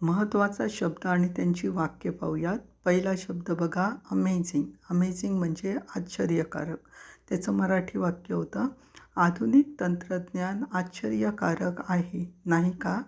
महत्त्वाचा शब्द आणि त्यांची वाक्य पाहूयात. पहिला शब्द बघा अमेझिंग अमेझिंग म्हणजे आश्चर्यकारक. त्याचं मराठी वाक्य होतं आधुनिक तंत्रज्ञान आश्चर्यकारक आहे नाही का?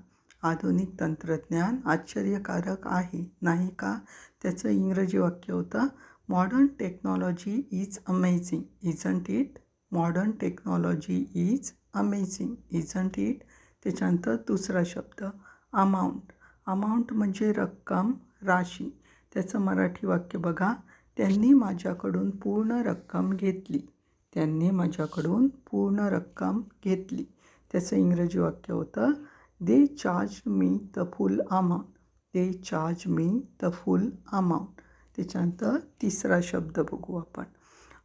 आधुनिक तंत्रज्ञान आश्चर्यकारक आहे नाही का? त्याचं इंग्रजी वाक्य होतं modern technology is amazing isn't it modern technology is amazing isn't it त्याच्यानंतर दुसरा शब्द अमाऊंट अमाऊंट म्हणजे रक्कम राशी. त्याचं मराठी वाक्य बघा. त्यांनी माझ्याकडून पूर्ण रक्कम घेतली. त्यांनी माझ्याकडून पूर्ण रक्कम घेतली. त्याचं इंग्रजी वाक्य होतं they charge me the full amount. They charge me the full amount. त्याच्यानंतर तिसरा शब्द बघू आपण.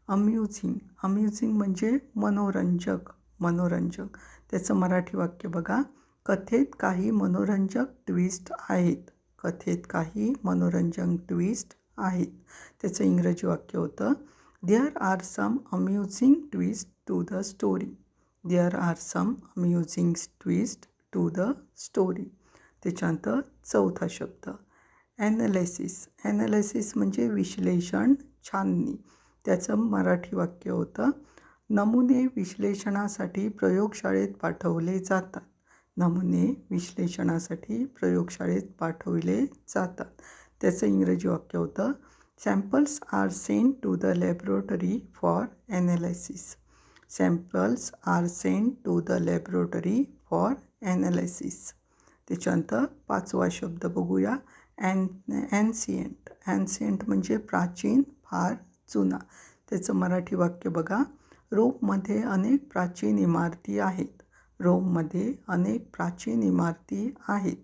अम्युझिंग. अम्युझिंग म्हणजे मनोरंजक मनोरंजक. त्याचं मराठी वाक्य बघा. कथेत काही मनोरंजक ट्विस्ट आहेत. कथेत काही मनोरंजक ट्विस्ट आहेत. त्याचं इंग्रजी वाक्य होतं there are some amusing twist to the story there are some amusing twist to the story त्याच्यानंतर चौथा शब्द ॲनालिसिस ॲनालिसिस म्हणजे विश्लेषण छाननी. त्याचं मराठी वाक्य होतं नमुने विश्लेषणासाठी प्रयोगशाळेत पाठवले जातात. नमुने विश्लेषणासाठी प्रयोगशाळेत पाठवले जातात. त्याचं इंग्रजी वाक्य होतं samples are send to the laboratory for analysis samples are send to the laboratory for analysis त्याच्यानंतर पाचवा शब्द बघूया. ॲन ॲन्सियंट ॲन्सियंट म्हणजे प्राचीन फार जुना. त्याचं मराठी वाक्य बघा. रोममध्ये अनेक प्राचीन इमारती आहेत. रोममध्ये अनेक प्राचीन इमारती आहेत.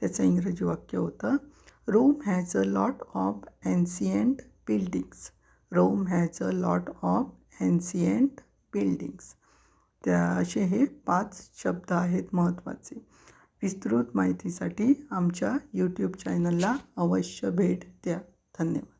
त्याचं इंग्रजी वाक्य होतं Rome has a lot of ancient buildings. Rome has a lot of ancient buildings. त्या असे हे पाच शब्द आहेत महत्त्वाचे. विस्तृत माहितीसाठी आमच्या यूट्यूब चॅनलला अवश्य भेट द्या. धन्यवाद.